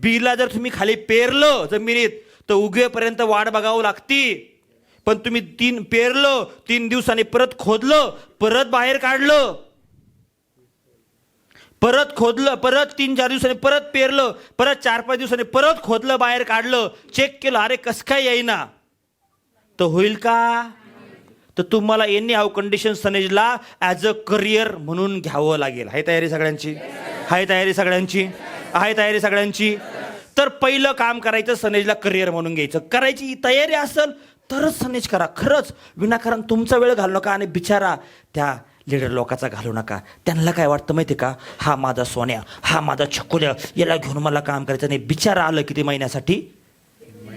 बीला जर तुम्ही खाली पेरलं जमिनीत तर उगवेपर्यंत वाट बघावं लागती. पण तुम्ही तीन पेरलं तीन दिवसांनी परत खोदलं परत बाहेर काढलं. परत खोदलं परत तीन चार दिवसांनी परत पेरलं परत चार पाच दिवसांनी परत खोदलं बाहेर काढलं चेक केलं अरे कसं काय येईना? तर होईल का? तर तुम्हाला एनी हाव कंडिशन सनेजला ॲज अ करिअर म्हणून घ्यावं लागेल. आहे तयारी सगळ्यांची? आहे तयारी सगळ्यांची? आहे तयारी सगळ्यांची. तर पहिलं काम करायचं सनेजला करिअर म्हणून घ्यायचं. करायची तयारी असेल तरच सनेज करा. खरंच विनाकारण तुमचा वेळ घालू नका आणि बिचारा त्या लिडर लोकांचा घालू नका. त्यांना काय वाटतं माहिती का? हा माझा सोन्या हा माझा छकुल्या याला घेऊन मला काम करायचं नाही. बिचारा आलं किती महिन्यासाठी?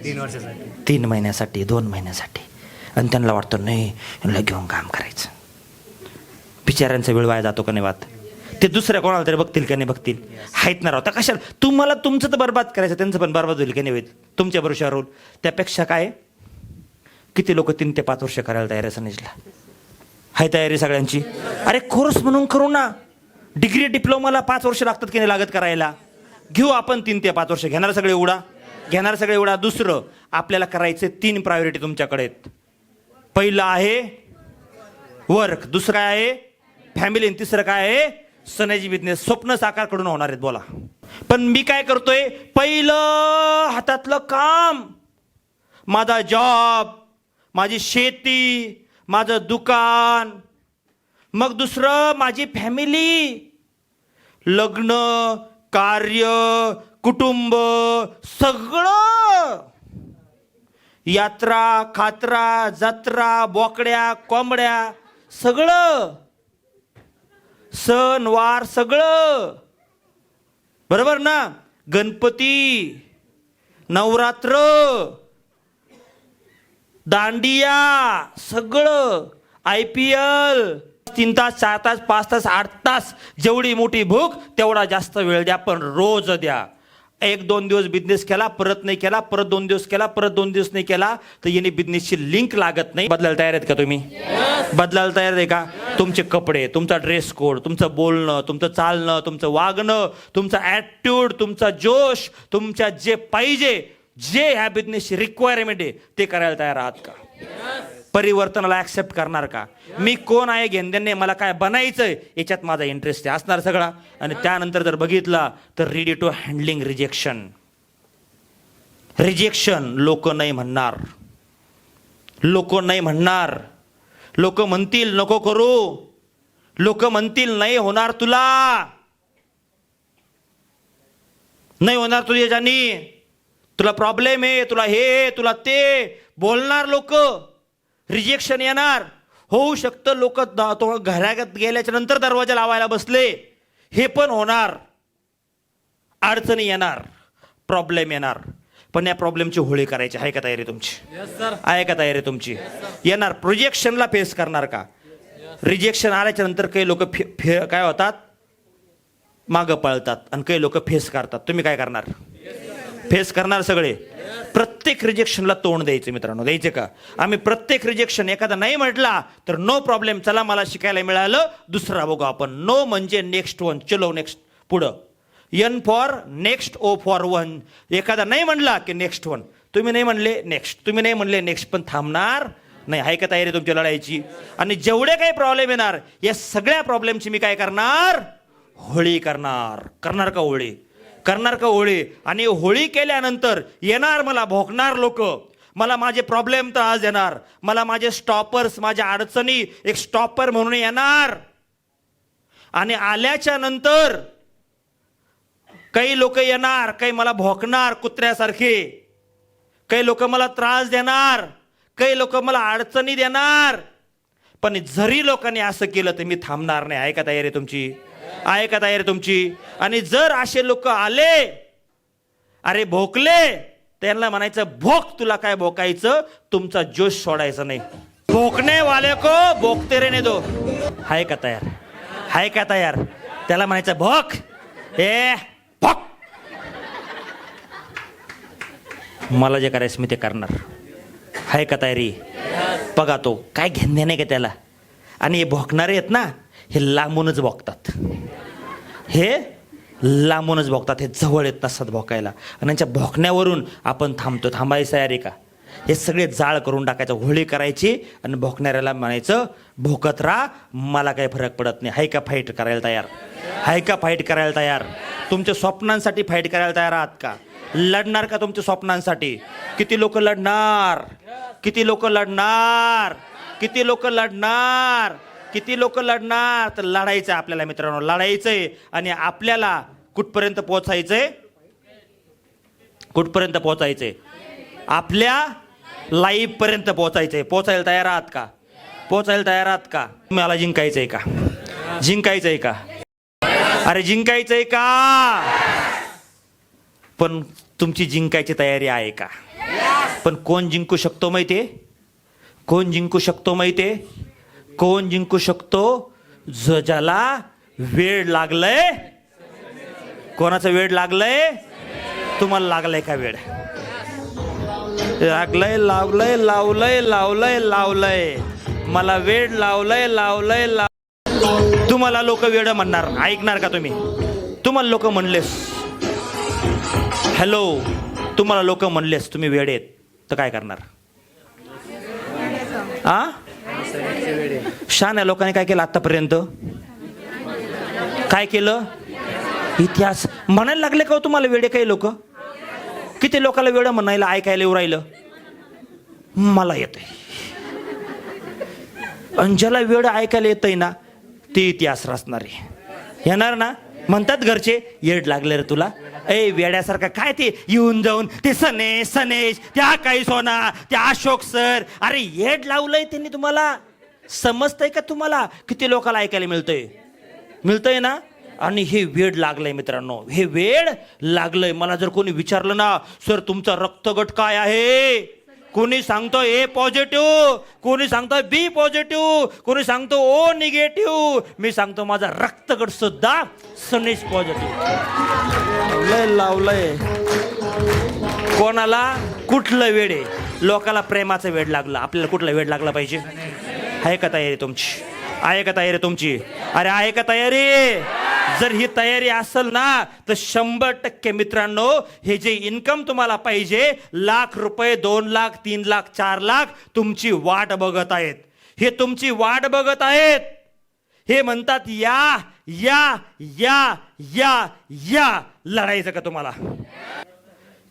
तीन वर्षासाठी. तीन महिन्यासाठी दोन महिन्यासाठी. आणि त्यांना वाटतं नाही यांना घेऊन काम करायचं. बिचाऱ्यांचा वेळ वाया जातो का नाही वाद ते दुसऱ्या कोणाला तरी बघतील का नाही बघतील. आहेत ना राहता कशाला? तुम्हाला तुमचं तर बरबाद करायचं त्यांचं पण बरबाद होईल का नाही होईल? तुमच्या भरोशावर होईल. त्यापेक्षा काय किती लोक तीन ते पाच वर्ष करायला तयार आहे सनेजला आहे तयारी सगळ्यांची? अरे कोर्स म्हणून करू ना. डिग्री डिप्लोमाला पाच वर्ष लागतात की नाही लागत करायला? घेऊ आपण तीन ते पाच वर्ष. घेणार सगळे उडा. घेणार सगळे उडा. दुसरं आपल्याला करायचे तीन प्रायोरिटी तुमच्याकडे आहेत. पहिलं आहे वर्क दुसरं काय आहे? फॅमिली आणि तिसरं काय आहे? सणाची बिझनेस स्वप्न साकार करून होणार आहेत बोला. पण मी काय करतोय? पहिलं हातातलं काम. माझा जॉब माझी शेती माझं दुकान मग दुसरं माझी फॅमिली लग्न कार्य कुटुंब सगळं. यात्रा खात्रा जत्रा बोकड्या कोंबड्या सगळं. सण वार सगळं. बरोबर ना? गणपती नवरात्र दांडिया सगळं. आय पी एल तीन तास चार तास पाच तास आठ तास जेवढी मोठी भूक तेवढा जास्त वेळ द्या पण रोज द्या. एक दोन दिवस बिझनेस केला परत नाही केला परत दोन दिवस केला परत दोन दिवस नाही केला तर याने बिझनेसची लिंक लागत नाही. बदलायला तयार आहेत का तुम्ही? बदलायला तयार आहे का? तुमचे कपडे तुमचा ड्रेस कोड तुमचं बोलणं तुमचं चालणं तुमचं वागणं तुमचा ॲटिट्यूड तुमचा जोश तुमच्या जे पाहिजे जे ह्या बिझनेसची रिक्वायरमेंट आहे ते करायला तयार आहात का? परिवर्तनाला ऍक्सेप्ट करणार का? मी कोण आहे घेणदेणे मला काय बनायचंय? याच्यात माझा इंटरेस्ट आहे. असणार सगळा. आणि त्यानंतर जर बघितला तर ready to handling rejection rejection लोक नाही म्हणणार. लोक नाही म्हणणार. लोक म्हणतील नको करू. लोक म्हणतील नाही होणार तुला. नाही होणार तुझ्या ज्यानी तुला प्रॉब्लेम आहे तुला हे तुला ते बोलणार लोक. रिजेक्शन येणार. होऊ शकतं लोक तो घरात गेल्याच्यानंतर दरवाजा लावायला बसले. हे पण होणार. अडचणी येणार. प्रॉब्लेम येणार. पण या प्रॉब्लेमची होळी करायची. आहे का तयारी तुमची? आहे का तयारी तुमची? येणार. प्रोजेक्शनला फेस करणार का? रिजेक्शन आल्याच्यानंतर काही लोक फे फे काय होतात? मागं पळतात. आणि काही लोक फेस करतात. तुम्ही काय करणार? फेस करणार सगळे? प्रत्येक रिजेक्शनला तोंड द्यायचं मित्रांनो द्यायचे का? आम्ही प्रत्येक रिजेक्शन एखादा नाही म्हटला तर नो प्रॉब्लेम चला मला शिकायला मिळालं दुसरा बघू आपण. नो म्हणजे नेक्स्ट वन चलो नेक्स्ट पुढं. यन for next oh for one एखादा नाही म्हणला की नेक्स्ट वन तुम्ही नाही म्हणले नेक्स्ट तुम्ही नाही म्हणले नेक्स्ट पण थांबणार नाही. आहे का तयारी तुमच्या लढायची आणि जेवढे काही प्रॉब्लेम येणार या सगळ्या प्रॉब्लेमची मी काय करणार? होळी करणार. करणार का होळी? करणार का होळी? आणि होळी केल्यानंतर येणार मला भोकणार लोक. मला माझे प्रॉब्लेम त्रास देणार. मला माझे स्टॉपर्स माझ्या अडचणी एक स्टॉपर म्हणून येणार. आणि आल्याच्यानंतर काही लोक येणार काही मला भोकणार कुत्र्यासारखे. काही लोक मला त्रास देणार काही लोक मला अडचणी देणार. पण जरी लोकांनी असं केलं तर मी थांबणार नाही. आहे का तयारी तुमची? आहे का तयारी तुमची? आणि जर असे लोक आले अरे भोकले त्यांना म्हणायचं भोक तुला काय भोकायचं? तुमचा जोश सोडायचा नाही. भोकणे वाले को भोकते रे ने दो. हाय का तयार? हाय का तयार? त्याला म्हणायचं भोक. ए भोक. मला जे करायचं मी ते करणार. हाय का तयारी? बघा तो काय घेणे नाही का त्याला? आणि हे भोकणारे आहेत ना हे लांबूनच बघतात हे लांबूनच बघतात हे जवळ येत नसतात भोकायला. आणि यांच्या भोकण्यावरून आपण थांबतो. थांबायची तयारी का? हे सगळे जाळ करून टाकायचं होळी करायची आणि भोकणाऱ्याला म्हणायचं भोकत राहा मला काही फरक पडत नाही. हाय का फाईट करायला तयार? हाय का फाईट करायला तयार? तुमच्या स्वप्नांसाठी फाईट करायला तयार आहात का? लढणार का तुमच्या स्वप्नांसाठी? किती लोक लढणार? किती लोक लढणार? किती लोक लढणार? किती लोक लढणार? तर लढायचं आहे आपल्याला मित्रांनो लढायचंय आणि आपल्याला कुठपर्यंत पोहोचायचंय? कुठपर्यंत पोहोचायचंय? आपल्या लाईफ पर्यंत पोहोचायचंय. पोहोचायला तयार आहात का? पोहोचायला तयार आहात का? मला जिंकायचंय का? जिंकायचंय का? अरे जिंकायचंय का? पण तुमची जिंकायची तयारी आहे का? पण कोण जिंकू शकतो माहिती कोण जिंकू शकतो माहिती कोण जिंकू शकतो? ज ज्याला वेळ लागलंय? कोणाचा वेळ लागलंय? तुम्हाला लागलाय का वेळ? लागलंय लावलंय लावलंय लावलंय लावलंय. मला वेळ लावलंय लावलंय लाव तुम्हाला लोक वेळ म्हणणार. ऐकणार का तुम्ही? तुम्हाला लोक म्हणलेस. हॅलो तुम्हाला लोक म्हणलेस. तुम्ही वेळ आहेत तर काय करणार? आ? शान या लोकांनी काय केलं आतापर्यंत काय केलं? इतिहास. म्हणायला लागले का हो तुम्हाला वेडे काही लोक? किती लोकांना वेळ म्हणायला ऐकायला येऊ राहिलं? मला येत आणि ज्याला वेळ ऐकायला येतंय ना ते इतिहास रचणार आहे येणार ना? म्हणतात घरचे येड लागले रे तुला. ए वेड्यासारखं काय ते? येऊन जाऊन ते सनेश सनेश त्या काही सोना त्या अशोक सर. अरे येड लावलंय त्यांनी तुम्हाला? समजतंय का तुम्हाला? किती लोकांना ऐकायला मिळतंय? मिळतंय ना? आणि हे वेड लागलंय मित्रांनो. हे वेड लागलंय. मला जर कोणी विचारलं ना सर तुमचा रक्तगट काय आहे? कोणी सांगतो ए पॉझिटिव्ह कोणी सांगतो बी पॉझिटिव्ह कोणी सांगतो ओ निगेटिव्ह मी सांगतो माझा रक्तगट सुद्धा सनेश पॉझिटिव्ह. लावलंय लावलंय. कोणाला कुठलं वेड आहे? लोकाला प्रेमाचं वेड लागलं. आपल्याला कुठलं वेड लागलं पाहिजे? आहे का तयारी तुमची? आहे का तयारी तुमची. अरे आहे का तयारी. जर ही तयारी असेल ना तर शंभर टक्के मित्रांनो हे जे इन्कम तुम्हाला पाहिजे लाख रुपये दोन लाख तीन लाख चार लाख तुमची वाट बघत आहेत. हे तुमची वाट बघत आहेत. हे म्हणतात या या या या या. लढायचं का तुम्हाला?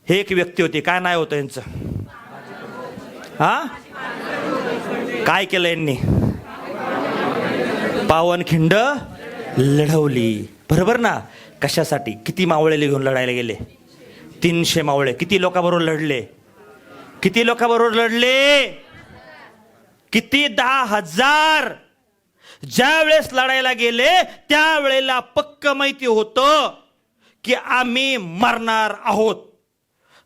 हे एक व्यक्ती होती. काय नाही होतं यांचं? हा? काय केलं यांनी? पावनखिंड लढवली. बरोबर ना? कशासाठी? किती मावळे घेऊन लढायला गेले? तीनशे मावळे. किती लोकांबरोबर लढले? किती लोकांबरोबर लढले? किती? दहा हजार. ज्या वेळेस लढायला गेले त्यावेळेला पक्क माहिती होतं की आम्ही मरणार आहोत.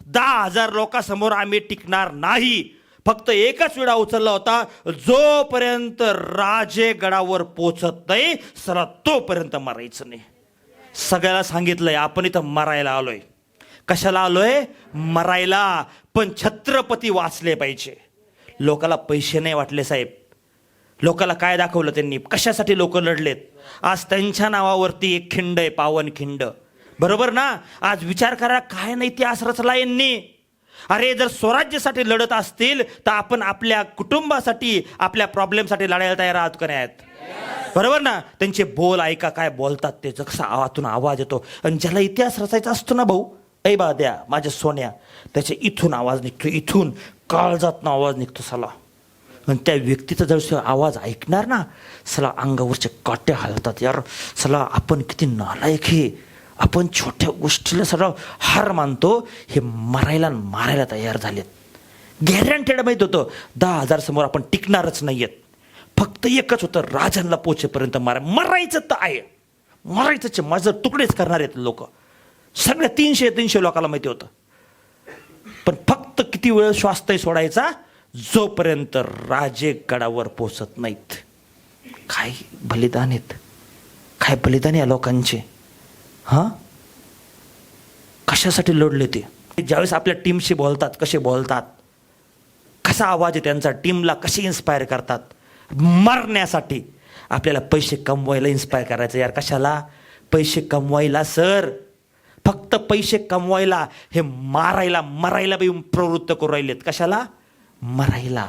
दहा हजार लोकांसमोर आम्ही टिकणार नाही. फक्त एकच विडा उचलला होता. जोपर्यंत राजेगडावर पोचत नाही सला तोपर्यंत मरायचं नाही. सगळ्याला सांगितलंय आपण इथं मरायला आलोय. कशाला आलोय? मरायला. पण छत्रपती वाचले पाहिजे. लोकाला पैसे नाही वाटले साहेब. लोकाला काय दाखवलं त्यांनी? कशासाठी लोक लढलेत? आज त्यांच्या नावावरती एक खिंड आहे पावन खिंड. बरोबर ना? आज विचार करा काय नाही इतिहास रचला यांनी अरे जर स्वराज्यासाठी लढत असतील तर आपण आपल्या कुटुंबासाठी आपल्या प्रॉब्लेमसाठी लढायला तयार आहात का नाही? आहेत बरोबर ना? त्यांचे बोल ऐका काय बोलतात ते? जसा आवातून आवाज येतो. आणि ज्याला इतिहास रचायचा असतो ना भाऊ ऐ बा द्या माझ्या सोन्या त्याच्या इथून आवाज निघतो इथून काळजातनं आवाज निघतो सला. आणि त्या व्यक्तीचा जर आवाज ऐकणार ना सला अंगावरचे काटे हलतात. यार सला आपण किती नालायक हे. आपण छोट्या गोष्टीला सगळं हार मानतो हे मरायला मारायला तयार झालेत. गॅरंटेड माहीत होतं दहा हजार समोर आपण टिकणारच नाही आहेत फक्त एकच होतं राजांना पोचेपर्यंत मारा. मरायचं तर आहे. मरायचं माझं तुकडेच करणार आहेत लोक. सगळ्या तीनशे तीनशे लोकांना माहिती होतं. पण फक्त किती वेळ श्वासतय सोडायचा? जोपर्यंत राजे गडावर पोचत नाहीत. काय बलिदान आहेत? काय बलिदान या लोकांचे? हां? कशासाठी लढले ते? ज्यावेळेस आपल्या टीमशी बोलतात कसे बोलतात? कसा आवाज आहे त्यांचा? टीमला कसे इन्स्पायर करतात? मरण्यासाठी आपल्याला पैसे कमवायला इन्स्पायर करायचं यार. कशाला? पैसे कमवायला सर फक्त पैसे कमवायला. हे मारायला मरायला बी प्रवृत्त करू राहिलेत. कशाला? मरायला.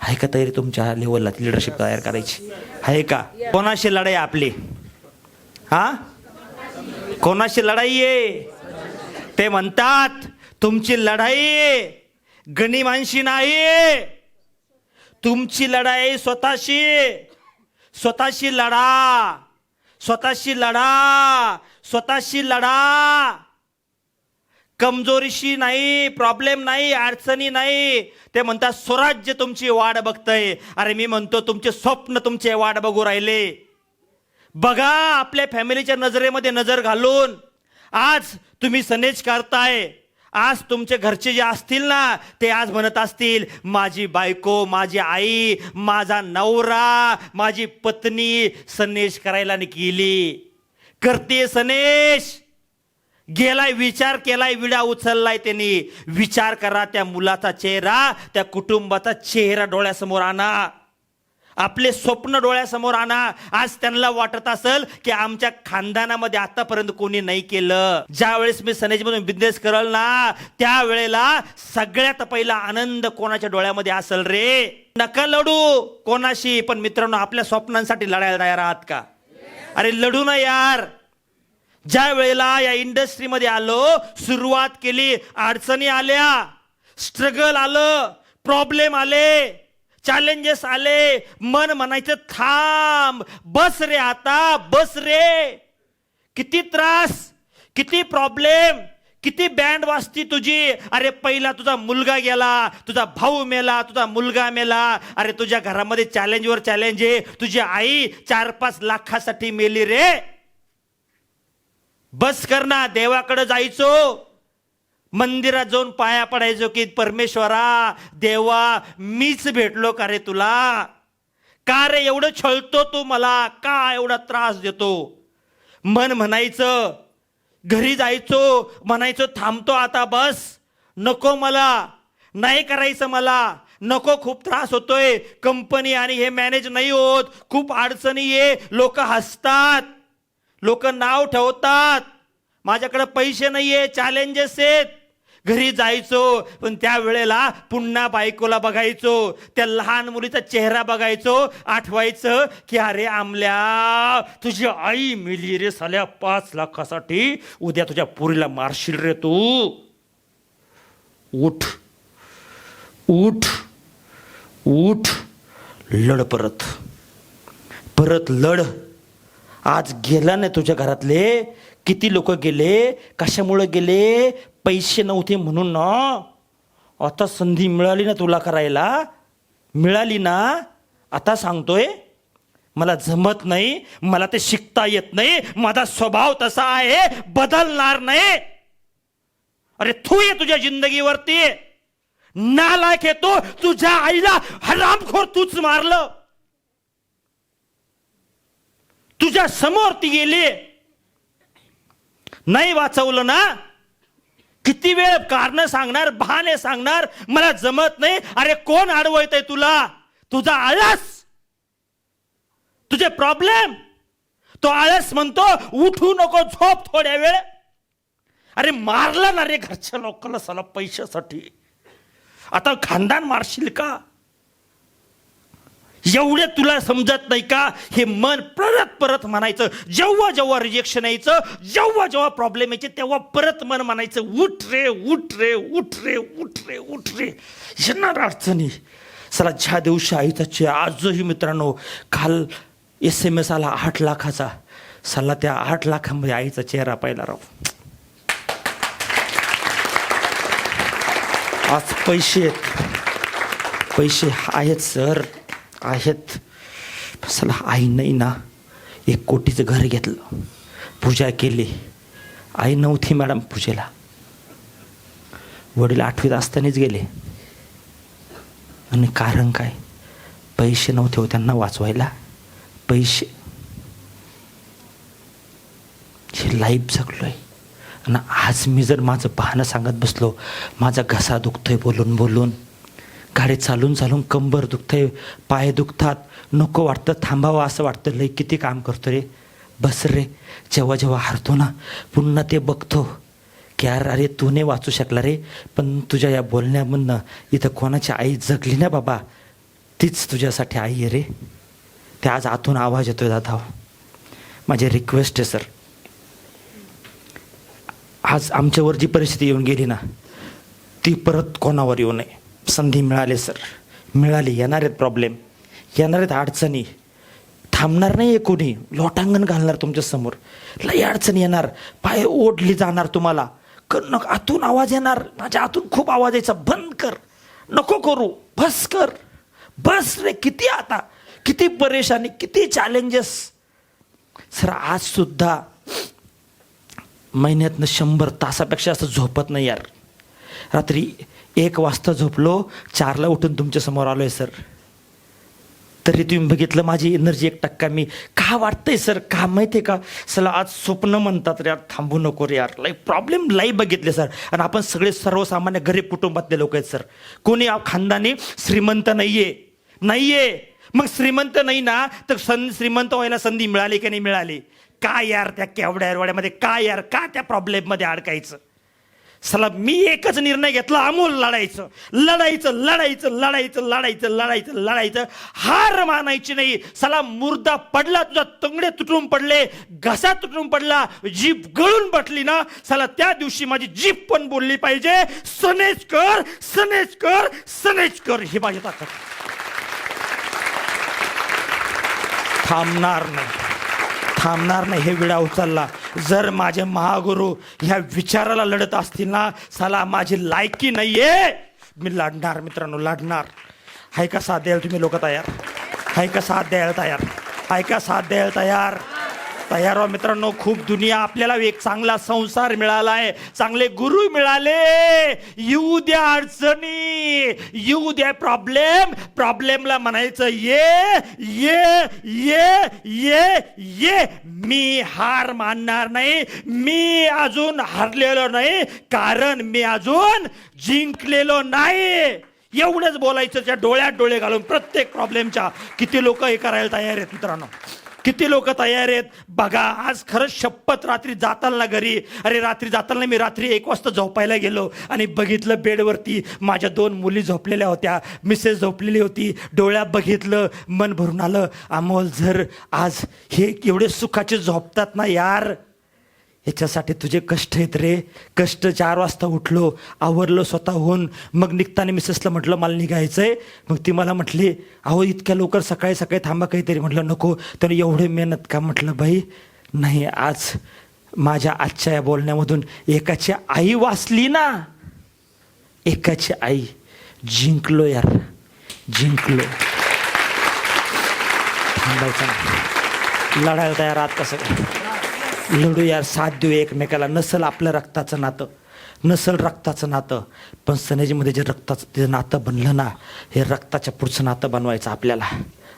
आहे का तयारी तुमच्या लेवलला लिडरशिप तयार करायची. आहे का? कोणाशी लढाई आपली? हां? कोणाशी लढाई आहे? ते म्हणतात तुमची लढाई गणिमांशी नाही तुमची लढाई स्वतःशी स्वतःशी लढा. स्वतःशी लढा. स्वतःशी लढा. कमजोरीशी नाही प्रॉब्लेम नाही अडचणी नाही. ते म्हणतात स्वराज्य तुमची वाट बघतंय. अरे मी म्हणतो तुमचे स्वप्न तुमचे वाट बघू राहिले. बघा आपल्या फॅमिलीच्या नजरेमध्ये नजर घालून. आज तुम्ही सनेज करताय आज तुमचे घरचे जे असतील ना ते आज म्हणत असतील माझी बायको माझी आई माझा नवरा माझी पत्नी सनेश करायला गेली. करते सनेश गेलाय विचार केलाय विडा उचललाय त्यांनी. विचार करा त्या मुलाचा चेहरा त्या कुटुंबाचा चेहरा डोळ्यासमोर आणा. आपले स्वप्न डोळ्यासमोर आणा. आज त्यांना वाटत असेल की आमच्या खानदानामध्ये आतापर्यंत कोणी नाही केलं. ज्या वेळेस मी सनेजमधून बिझनेस करल ना त्यावेळेला सगळ्यात पहिला आनंद कोणाच्या डोळ्यामध्ये असेल रे? नका लढू कोणाशी पण मित्रांनो आपल्या स्वप्नांसाठी लढायला तयार आहात का? अरे लढू ना यार. ज्या वेळेला या इंडस्ट्रीमध्ये आलो सुरुवात केली अडचणी आल्या स्ट्रगल आलं प्रॉब्लेम आले चॅलेंजेस आले. मन म्हणायचं थांब बस रे आता बस रे. किती त्रास किती प्रॉब्लेम किती बँड वाजती तुझी. अरे पहिला तुझा मुलगा गेला तुझा भाऊ मेला तुझा मुलगा मेला. अरे तुझ्या घरामध्ये चॅलेंजवर चॅलेंज आहे. तुझी आई चार पाच लाखासाठी मेली रे. बस कर ना देवाकडे जायचो. मंदिरात जाऊन पाया पडायचो की परमेश्वरा देवा मीच भेटलो का रे तुला? का रे एवढं छळतो तू मला? का एवढा त्रास देतो? मन म्हणायचं घरी जायचो म्हणायचो थांबतो आता बस नको मला नाही करायचं मला नको खूप त्रास होतोय कंपनी आणि हे मॅनेज नाही होत खूप अडचणी आहे लोक हसतात लोक नाव ठेवतात माझ्याकडे पैसे नाहीये चॅलेंजेस आहेत. घरी जायचो पण त्या वेळेला पुन्हा बायकोला बघायचो त्या लहान मुलीचा चेहरा बघायचो आठवायचं की अरे आमल्या तुझी आई मिली रे साल्या पाच लाखासाठी उद्या तुझ्या पुरीला मारशील रे तू. उठ उठ उठ लढ परत. परत लढ. आज गेला नाही तुझ्या घरातले? किती लोक गेले? कशामुळे गेले? पैसे नव्हते म्हणून ना आता संधी मिळाली ना तुला करायला. मिळाली ना आता सांगतोय मला जमत नाही मला ते शिकता येत नाही माझा स्वभाव तसा आहे बदलणार नाही. अरे तू ये तुझ्या जिंदगीवरती. नालायक येतो तुझ्या आईला हरामखोर तूच मारलं. तुझ्या समोर ती गेली. नाही वाचवलं ना किती वेळ कारण सांगणार बहाने सांगणार मला जमत नाही. अरे कोण अडवत तुला? तुझा आळस. तुझे प्रॉब्लेम तो आळस म्हणतो उठू नको झोप थोड्या वेळ. अरे मारला ना रे घरच्या लोकांना सला पैशासाठी. आता खानदान मारशील का? एवढे तुला समजत नाही का? हे मन परत परत म्हणायचं. जेव्हा जेव्हा रिजेक्शन यायचं जेव्हा जेव्हा प्रॉब्लेम यायचे तेव्हा परत मन म्हणायचं उठ रे उठ रे उठ रे उठ रे उठ रे. येणार अडचणी. चला ज्या दिवशी आईचा आजही मित्रांनो काल एस एम एस आला आठ लाखाचा. सला त्या आठ लाखामध्ये आईचा चेहरा पाहिला राव. आज पैसे आहेत. पैसे आहेत सर. आहेत. चला आई नाही ना एक कोटीचं घर घेतलं. पूजा केली. आई नव्हती मॅडम पूजेला. वडील आठवीत असतानाच गेले. आणि कारण काय? पैसे नव्हते हो त्यांना वाचवायला. पैसे. हे लाईफ जगलो आहे आणि आज मी जर माझं पाहणं सांगत बसलो माझा घसा दुखतोय बोलून बोलून. गाडी चालून चालून कंबर दुखतंय पाय दुखतात. नको वाटतं थांबावं असं वाटतं. लई किती काम करतो रे. बस रे जेव्हा जेव्हा हरतो ना पुन्हा ते बघतो. की यार अरे तू नाही वाचू शकला रे पण तुझ्या या बोलण्यामधनं इथं कोणाची आई जगली ना बाबा? तीच तुझ्यासाठी आई आहे रे. ते आज आतून आवाज येतोय दादा हो. माझी रिक्वेस्ट आहे सर. आज आमच्यावर जी परिस्थिती येऊन गेली ना ती परत कोणावर येऊ नये. संधी मिळाली सर. मिळाली. येणार आहेत प्रॉब्लेम येणार आहेत अडचणी. थांबणार नाही आहे कोणी. लोटांगण घालणार तुमच्यासमोर. लई अडचणी येणार. पाय ओढली जाणार तुम्हाला. क आतून आवाज येणार. माझ्या आतून खूप आवाज यायचा. बंद कर. नको करू. बस कर. बस रे किती आता? किती परेशानी किती चॅलेंजेस सर आज सुद्धा महिन्यातनं शंभर तासापेक्षा असं झोपत नाही यार. रात्री एक वाजता झोपलो चारला उठून तुमच्यासमोर आलो आहे सर. तरी तुम्ही बघितलं माझी एनर्जी एक टक्का मी. का वाटतंय सर? का माहिती आहे का? चला आज स्वप्न म्हणतात रे यार थांबू नको रे यार. लाई प्रॉब्लेम लाईव्ह बघितले सर. आणि आपण सगळे सर्वसामान्य गरीब कुटुंबातले लोक आहेत सर. कोणी खानदानी श्रीमंत नाहीये. नाहीये. मग श्रीमंत नाही ना तर सं श्रीमंत व्हायला संधी मिळाली की नाही मिळाली? का यार त्या केवड्या एरवाड्यामध्ये? का यार? का त्या प्रॉब्लेममध्ये अडकायचं? चला मी एकच निर्णय घेतला अमोल लढायचं. लढायचं लढायचं लढायचं लढायचं लढायचं लढायचं. हार मानायची नाही. सला मुर्दा पडला तुझा तंगडे तुटून पडले घसा तुटून पडला जीभ गळून बटली ना चला त्या दिवशी माझी जीभ पण बोलली पाहिजे. सनेज कर सनेज कर सनेज कर ही माझी ताकद. थांबणार नाही. थांबणार नाही हे विडा उचलला. जर माझे महागुरु ह्या विचाराला लढत असतील ना साला माझी लायकी नाहीये. मी लढणार मित्रांनो लढणार. हाय का साथ द्यायला तुम्ही लोक तयार? हाय का साथ द्यायला तयार? हाय का साथ द्यायला तयार? तयार हो मित्रांनो खूप दुनिया आपल्याला एक चांगला संसार मिळाला आहे. चांगले गुरु मिळाले. येऊ द्या अडचणी. येऊ द्या प्रॉब्लेम प्रॉब्लेमला म्हणायचं ये ये ये ये ये. मी हार मानणार नाही. मी अजून हारलेलो नाही. कारण मी अजून जिंकलेलो नाही. एवढंच बोलायचं त्या डोळ्यात डोळे घालून प्रत्येक प्रॉब्लेमच्या किती लोक हे करायला तयार आहेत मित्रांनो. किती लोक तयार आहेत? बघा आज खरंच शपथ रात्री जाताना घरी. अरे रात्री जाताना मी रात्री एक वाजता झोपायला गेलो आणि बघितलं बेडवरती माझ्या दोन मुली झोपलेल्या होत्या. मिसेस झोपलेली होती. डोळ्या बघितलं मन भरून आलं अमोल जर आज हे एवढे सुखाचे झोपतात ना यार. ह्याच्यासाठी तुझे कष्ट आहेत रे. कष्ट चार वाजता उठलो आवरलो स्वतःहून. मग निघताना मिसेसला म्हटलं मला निघायचं आहे मग ती मला म्हटली अहो इतक्या लवकर सकाळी सकाळी थांबा काहीतरी. म्हटलं नको. त्याने एवढे मेहनत का म्हटलं बाई नाही आज माझ्या आजच्या या बोलण्यामधून एकाची आई वाचली ना. एकाची आई जिंकलो यार जिंकलो. थांबायचं लढायला तयार आहात कसं काय लढू यार साथ देऊ एकमेकाला. नसल आपलं रक्ताचं नातं. नसल रक्ताचं नातं. पण सनेजीमध्ये जे रक्ताचं ते नातं बनलं ना हे रक्ताच्या पुढचं नातं बनवायचं आपल्याला.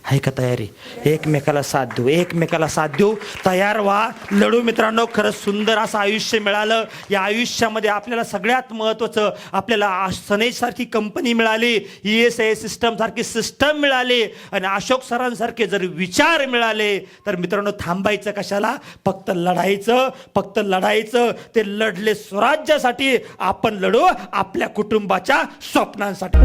आहे का तयारी? एकमेकाला साथ देऊ. एकमेकाला साथ देऊ. तयार व्हा. लढू मित्रांनो खरंच सुंदर असं आयुष्य मिळालं. या आयुष्यामध्ये आपल्याला सगळ्यात महत्त्वाचं आपल्याला सनेजसारखी कंपनी मिळाली ई एस आय सिस्टमसारखी सिस्टम मिळाली आणि अशोक सरांसारखे जर विचार मिळाले तर मित्रांनो थांबायचं कशाला? फक्त लढायचं फक्त लढायचं. ते लढले स्वराज्यासाठी आपण लढू आपल्या कुटुंबाच्या स्वप्नांसाठी.